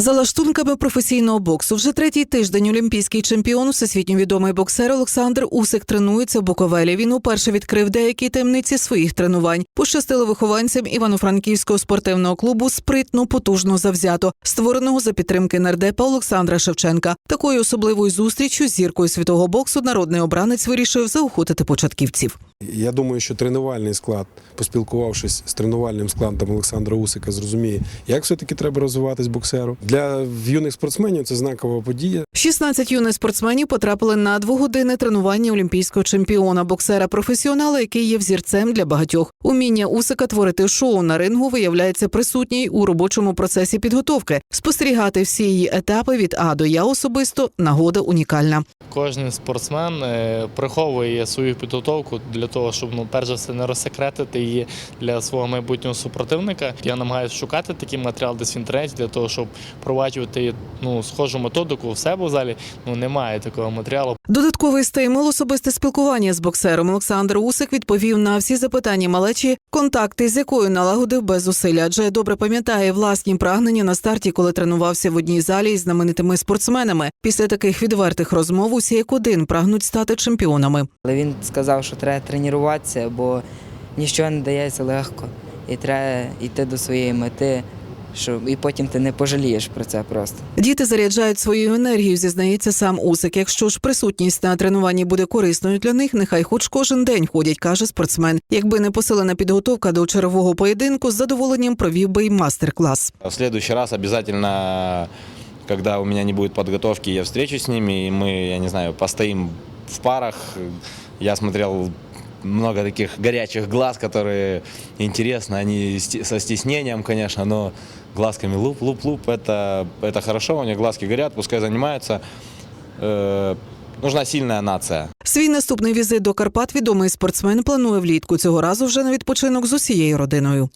За лаштунками професійного боксу вже третій тиждень олімпійський чемпіон, всесвітньо відомий боксер Олександр Усик тренується в Буковелі. Він уперше відкрив деякі таємниці своїх тренувань. Пощастило вихованцям Івано-Франківського спортивного клубу спритно, потужно завзято, створеного за підтримки нардепа Олександра Шевченка. Такою особливою зустрічю з зіркою світового боксу народний обранець вирішив заохотити початківців. Я думаю, що тренувальний склад, поспілкувавшись з тренувальним складом Олександра Усика, зрозуміє, як все-таки треба розвиватись боксеру. Для юних спортсменів це знакова подія. 16 юних спортсменів потрапили на двогодинне тренування олімпійського чемпіона, боксера професіонала, який є взірцем для багатьох. Уміння Усика творити шоу на рингу виявляється присутній у робочому процесі підготовки. Спостерігати всі її етапи від А до Я особисто нагода унікальна. Кожен спортсмен е, приховує свою підготовку для того, щоб ну перш за все не розсекретити її для свого майбутнього супротивника. Я намагаюся шукати такий матеріал десь в інтернеті для того, щоб проваджувати ну схожу методику в себе в залі. Ну немає такого матеріалу. Додатковий стимул особисте спілкування з боксером Олександр Усик відповів на всі запитання малечі, контакти з якою налагодив без зусиль, адже добре пам'ятає власні прагнення на старті, коли тренувався в одній залі із знаменитими спортсменами. Після таких відвертих розмов усі як один прагнуть стати чемпіонами. Але він сказав, що треба тренуватися, бо нічого не дається легко. І треба йти до своєї мети, що і потім ти не пожалієш про це просто. Діти заряджають свою енергію, зізнається сам Усик. Якщо ж присутність на тренуванні буде корисною для них, нехай хоч кожен день ходять, каже спортсмен. Якби не посилена підготовка до чергового поєдинку, з задоволенням провів би й мастер-клас. В следующий раз обязательно, когда у меня не будет подготовки, я встречусь с ними, и мы, я не знаю, постоим в парах. Я смотрел много таких горячих глаз, которые интересно, они сти- со стеснением, конечно, но глазками луп-луп-луп, это, это хорошо, у них глазки горят, пускай занимаются. Э, нужна сильная нация. Свій наступний візит до Карпат відомий спортсмен планує влітку цього разу вже на відпочинок з усією родиною.